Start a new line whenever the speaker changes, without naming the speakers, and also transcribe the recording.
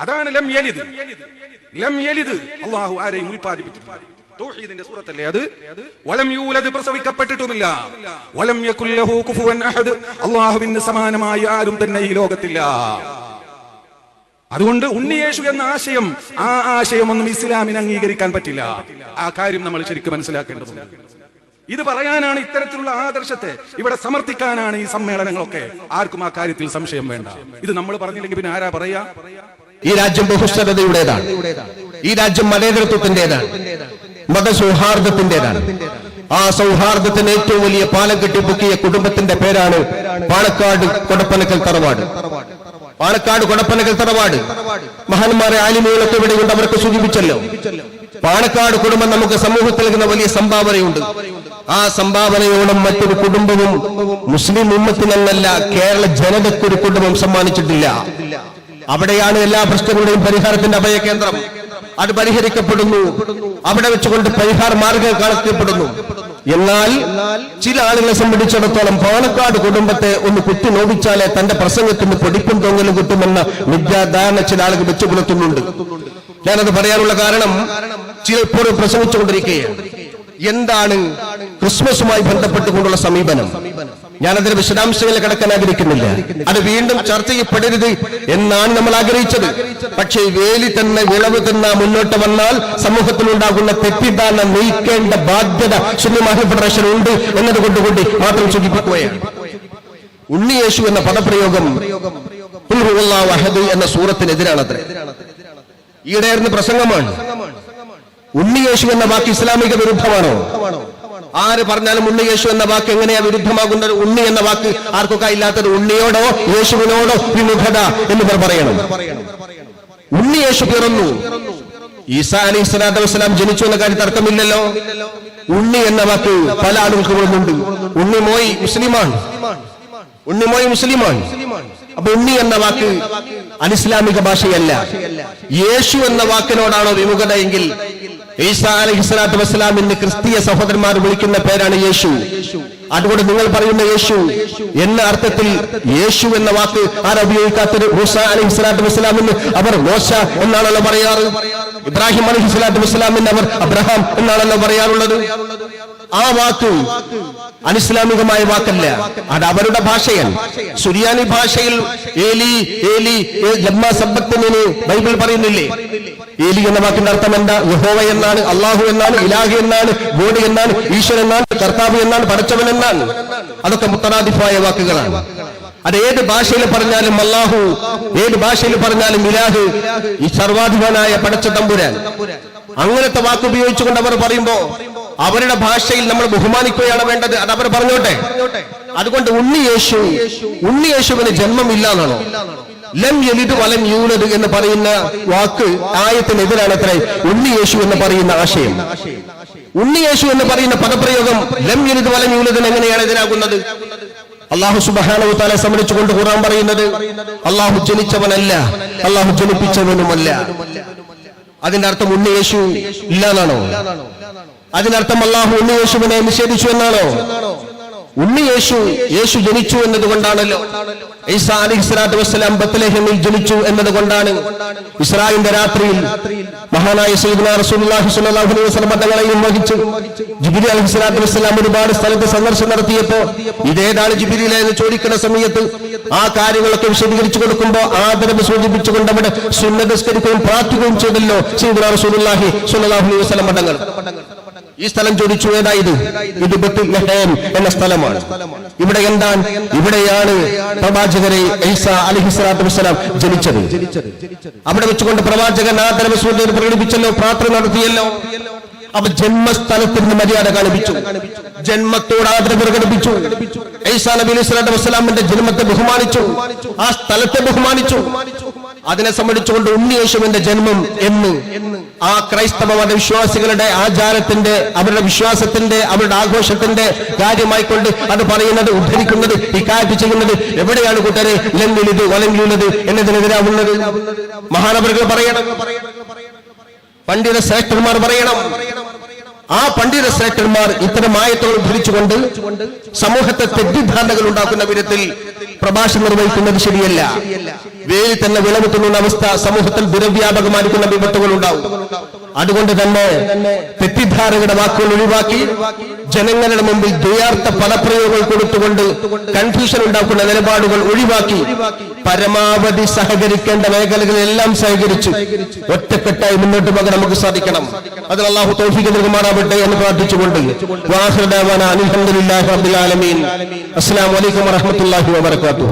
അതാണ് ലം യലിദ്. ലം യലിദ് അള്ളാഹു ആരെയും ഉൽപ്പാദിപ്പിച്ചിട്ടില്ല. തൗഹീദിന്റെ സൂറത്തല്ലേ അത്? വലം യൂലദ് പ്രസവിക്കപ്പെട്ടിട്ടുമില്ല. വലം യകുല്ലഹു കുഫുവൻ അഹദ്. അള്ളാഹുവിന് സമാനമായി ആരും തന്നെ ഈ ലോകത്തില്ല. അതുകൊണ്ട് ഉണ്ണിയേശു എന്ന ആശയം ആ ആശയമൊന്നും ഇസ്ലാമിന് അംഗീകരിക്കാൻ പറ്റില്ല. ആ കാര്യം നമ്മൾ ശരിക്കും മനസ്സിലാക്കേണ്ടതുണ്ട്. ഇത് പറയാനാണ് ഇത്തരത്തിലുള്ള ആദർശത്തെ ഇവിടെ സമർത്ഥിക്കാനാണ് ഈ സമ്മേളനങ്ങളൊക്കെ. ആർക്കും ആ കാര്യത്തിൽ സംശയം വേണ്ട. ഇത് നമ്മൾ പറഞ്ഞില്ലെങ്കിൽ പിന്നെ ആരാ പറയാ?
ഈ രാജ്യം ബഹുസ്വരതയുടേതാണ് ഈ രാജ്യം മതേതൃത്വത്തിന്റേതാണ് മതസൗഹാർദ്ദത്തിന്റേതാണ് ആ സൗഹാർദ്ദത്തിന് ഏറ്റവും വലിയ പാലം കെട്ടിപ്പൊക്കിയ കുടുംബത്തിന്റെ പേരാണ് പാലക്കാട് കൊടപ്പനക്കൽ തറവാട്. പാലക്കാട് കൊടപ്പനക്കൽ തറവാട്. മഹാന്മാരെ ആലിമുകളൊക്കെ ഇവിടെ കൊണ്ട് അവർക്ക് സൂചിപ്പിച്ചല്ലോ. പാലക്കാട് കുടുംബം നമുക്ക് സമൂഹത്തിൽ നൽകുന്ന വലിയ സംഭാവനയുണ്ട്. ആ സംഭാവനയോളം മറ്റൊരു കുടുംബവും മുസ്ലിം ഉമ്മത്തിനെന്നല്ല കേരള ജനതയ്ക്കൊരു കുടുംബം സമ്മാനിച്ചിട്ടില്ല. അവിടെയാണ് എല്ലാ പ്രശ്നങ്ങളുടെയും പരിഹാരത്തിന്റെ അഭയകേന്ദ്രം. അത് പരിഹരിക്കപ്പെടുന്നു. അവിടെ വെച്ചുകൊണ്ട് പരിഹാര മാർഗം കാണപ്പെടുന്നു എന്നാൽ ചില ആളുകളെ സംബന്ധിച്ചിടത്തോളം പാലക്കാട് കുടുംബത്തെ ഒന്ന് കുത്തി നോവിച്ചാലേ തന്റെ പ്രസംഗത്തിന് പൊടിപ്പും തൊങ്ങലും കിട്ടുമെന്ന വിദ്യാധാരണ ചില ആളുകൾ വെച്ചു പുലർത്തുന്നുണ്ട്. ഞാനത് പറയാനുള്ള കാരണം ചില ഇപ്പോഴും പ്രസംഗിച്ചുകൊണ്ടിരിക്കുകയാണ്. എന്താണ് ക്രിസ്മസുമായി ബന്ധപ്പെട്ടുകൊണ്ടുള്ള സമീപനം? ഞാനതിന്റെ വിശദാംശങ്ങളിൽ കിടക്കാൻ ആഗ്രഹിക്കുന്നില്ല. അത് വീണ്ടും ചർച്ച ചെയ്യപ്പെടരുത് എന്നാണ് നമ്മൾ ആഗ്രഹിച്ചത്. പക്ഷേ വേലി തന്നെ വിളവ് തന്ന മുന്നോട്ട് വന്നാൽ സമൂഹത്തിലുണ്ടാകുന്ന തെറ്റിദ്ധാരണ നീക്കേണ്ട ബാധ്യത സുന്നി ഫെഡറേഷൻ ഉണ്ട് എന്നതുകൊണ്ട് കൂടി മാത്രം സൂചിപ്പിക്കുകയാണ് ഉണ്ണിയേശു എന്ന പദപ്രയോഗം എന്ന സൂറത്തിനെതിരാണ് അഹദ് എന്ന സൂറത്തിനെതിരാണത്രേ ഈയിടെയായിരുന്ന പ്രസംഗമാണ്. ഉണ്ണിയേശു എന്ന വാക്ക് ഇസ്ലാമിക വിരുദ്ധമാണോ? ആര് പറഞ്ഞാലും ഉണ്ണി യേശു എന്ന വാക്ക് എങ്ങനെയാ വിരുദ്ധമാകുന്നത് ഉണ്ണി എന്ന വാക്ക് ആർക്കൊക്കെ ഇല്ലാത്തത് ഉണ്ണിയോടോ യേശുവിനോടോ വിമുഖത എന്നിവർ പറയണം. ഉണ്ണി യേശു പിറന്നു. ഈസാ അലി സ്വലാത്തു വസ്സലാം ജനിച്ചു എന്ന കാര്യം തർക്കമില്ലല്ലോ. ഉണ്ണി എന്ന വാക്ക് പല ആളുകൾക്ക് വരുന്നുണ്ട് ഉണ്ണി മോയ് മുസ്ലിമാണ്. ഉണ്ണി മോയ് മുസ്ലിമാണ്. അപ്പൊ ഉണ്ണി എന്ന വാക്ക് അനിസ്ലാമിക ഭാഷയല്ല. യേശു എന്ന വാക്കിനോടാണോ വിമുഖത എങ്കിൽ ഈസാ അലൈഹി സ്വലാത്തു വസ്സലാമിന്റെ ക്രിസ്തീയ സഹോദരന്മാർ വിളിക്കുന്ന പേരാണ് യേശു. അതുകൊണ്ട് നിങ്ങൾ പറയുന്ന യേശു എന്ന അർത്ഥത്തിൽ യേശു എന്ന വാക്ക് ആരാ ഉപയോഗിക്കാത്തത്? മൂസ അലഹി സ്വലാത്തു വസ്സലാമിന് അവർ മോശ എന്നാണല്ലോ പറയാറ്. ഇബ്രാഹിം അലഹി സ്വലാത്തു വസ്സലാമിന് അവർ അബ്രഹാം എന്നാണല്ലോ പറയാറുള്ളത്. ആ വാക്ക് അനിസ്ലാമികമായ വാക്കല്ല. അത് അവരുടെ ഭാഷയാണ്. സുരിയാനി ഭാഷയിൽ ഏലി ഏലി ബൈബിൾ പറയുന്നില്ലേ? ഏലി എന്ന വാക്കിന്റെ അർത്ഥം എന്താ? യഹോവ എന്നാണ് അള്ളാഹു എന്നാണ് ഇലാഹി എന്നാണ് ബോഡി എന്നാണ് ഈശ്വരൻ എന്നാണ് കർത്താവ് എന്നാണ് പടച്ചവൻ എന്നാണ്. അതൊക്കെ മുത്തനാദിഫായ വാക്കുകളാണ്. അത് ഏത് ഭാഷയിൽ പറഞ്ഞാലും അള്ളാഹു ഏത് ഭാഷയിൽ പറഞ്ഞാലും ഇലാഹ് ഈ സർവാധിപനായ പടച്ച തമ്പുരാൻ. അങ്ങനത്തെ വാക്ക് ഉപയോഗിച്ചുകൊണ്ട് അവർ പറയുമ്പോ അവരുടെ ഭാഷയിൽ നമ്മൾ ബഹുമാനിക്കുകയാണ് വേണ്ടത്. അത് അവർ പറഞ്ഞോട്ടെ? അതുകൊണ്ട് ഉണ്ണി യേശു ഉണ്ണി യേശുവിന് ജന്മമില്ല എന്നാണോ? ലം യലിദ് വലം യൂലദ് എന്ന് പറയുന്ന വാക്ക് ആയത്തിനെതിരാണ് അത്ര. ഉണ്ണി യേശു എന്ന് പറയുന്ന ആശയം. ഉണ്ണി യേശു എന്ന് പറയുന്ന പദപ്രയോഗം ലം യലിദ് വലം യൂലതിന് എങ്ങനെയാണ് എതിരാകുന്നത്? അള്ളാഹു സുബാനവു താലെ സംബന്ധിച്ചുകൊണ്ട് ഖുറാൻ പറയുന്നത് അള്ളാഹു ജനിച്ചവനല്ല അള്ളാഹു ജനിപ്പിച്ചവനുമല്ല. അതിന്റെ അർത്ഥം ഉണ്ണി യേശു ഇല്ലാന്നാണോ? അതിനർത്ഥം അള്ളാഹു ഉണ്ണി യേശുവിനെ നിഷേധിച്ചു എന്നാണോ? ഉണ്ണിയേശു യേശു യേശു ജനിച്ചു എന്നതുകൊണ്ടാണല്ലോ. ഈസാ അലി സ്വലാത്തു വസ്സലാം ബത്തലേഹമിൽ ജനിച്ചു എന്നതുകൊണ്ടാണ്. ഇസ്രായിന്റെ രാത്രിയിൽ മഹാനായ സയ്യിദ്ന റസൂലുള്ളാഹി സ്വല്ലല്ലാഹു അലൈഹി വസല്ലം തങ്ങളെയും വഹിച്ചു ജിബ്രീൽ അലൈഹി സ്വലാത്തു വസ്സലാം ഒരുപാട് സ്ഥലത്ത് സന്ദർശനം നടത്തിയപ്പോ ഇതേതാണ് ജിബ്രീൽ എന്ന് ചോദിക്കുന്ന സമയത്ത് ആ കാര്യങ്ങളൊക്കെ വിശദീകരിച്ചു കൊടുക്കുമ്പോൾ ആദരവ് സൂചിപ്പിച്ചുകൊണ്ട് അവിടെ സുന്നതസ്കരിക്കുകയും പ്രാർത്ഥിക്കുകയും ചെയ്തല്ലോ സയ്യിദ്ന റസൂലുള്ളാഹി സ്വല്ലല്ലാഹു അലൈഹി വസല്ലം തങ്ങൾ ഈ സ്ഥലം ചോദിച്ചു ഏതായത്? ഇത് ബത്തുലഹേം എന്ന സ്ഥലമാണ്. ഇവിടെ എന്താണ്? ഇവിടെയാണ് പ്രവാചകരെ ഈസ അലിഹിസ്ലാത്തു വസ്സലാം ജനിച്ചത്. അവിടെ വെച്ചുകൊണ്ട് പ്രവാചകൻ ആദരവ് സൂചന പ്രകടിപ്പിച്ചല്ലോ പ്രാർത്ഥന നടത്തിയല്ലോ. അപ്പൊ ജന്മസ്ഥലത്തിന് മര്യാദ കാണിപ്പിച്ചു. ജന്മത്തോട് ആദരവ് പ്രകടിപ്പിച്ചു. ഐസാ നബി അലൈഹി സ്വലാത്തു വസ്സലാമിന്റെ ജന്മത്തെ ബഹുമാനിച്ചു. ആ സ്ഥലത്തെ ബഹുമാനിച്ചു. അതിനെ സംബന്ധിച്ചുകൊണ്ട് ഉണ്ണിയേശുവിന്റെ ജന്മം എന്ന്. ആ ക്രൈസ്തവ മതവിശ്വാസികളുടെ ആചാരത്തിന്റെ അവരുടെ വിശ്വാസത്തിന്റെ അവരുടെ ആഘോഷത്തിന്റെ കാര്യമായിക്കൊണ്ട് അത് പറയുന്നത് ഉദ്ധരിക്കുന്നത് ഇക്കാറ്റ് ചെയ്യുന്നത് എവിടെയാണ് കൂട്ടരെ? ലംഘിലത് വലങ്കിലുള്ളത് എന്നതിനെതിരാവുന്നത്. മഹാനവർകൾ പറയണം. പണ്ഡിത ശ്രേഷ്ഠന്മാർ പറയണം. ആ പണ്ഡിത ശ്രേഷ്ഠന്മാർ ഇത്തരം ആയത്തുകൾ ധരിച്ചുകൊണ്ട് സമൂഹത്തെ തെറ്റിദ്ധാരണകൾ ഉണ്ടാക്കുന്ന വിധത്തിൽ പ്രഭാഷണം നിർവഹിക്കുന്നത് ശരിയല്ല. വേലി തന്നെ വിളവെത്തുന്ന അവസ്ഥ സമൂഹത്തിൽ ദുരവ്യാപകമായിരിക്കുന്ന വിപത്തുകൾ ഉണ്ടാവും. അതുകൊണ്ട് തന്നെ തെറ്റിദ്ധാരകരുടെ വാക്കുകൾ ഒഴിവാക്കി ജനങ്ങളുടെ മുമ്പിൽ ദ്വയാർത്ഥ പദപ്രയോഗങ്ങൾ കൊടുത്തുകൊണ്ട് കൺഫ്യൂഷൻ ഉണ്ടാക്കുന്ന നിലപാടുകൾ ഒഴിവാക്കി പരമാവധി സഹകരിക്കേണ്ട മേഖലകളെല്ലാം സഹകരിച്ചു ഒറ്റക്കെട്ടായി മുന്നോട്ട് പോകാൻ നമുക്ക് സാധിക്കണം. അതിൽ അള്ളാഹു തോഫിക്ക് നൽകുമാറാവട്ടെ എന്ന് പ്രാർത്ഥിച്ചുകൊണ്ട് അസ്സാം ആലമീൻ. അസ്സലാമു അലൈക്കും വറഹ്മത്തുള്ളാഹി വബറകാതുഹു.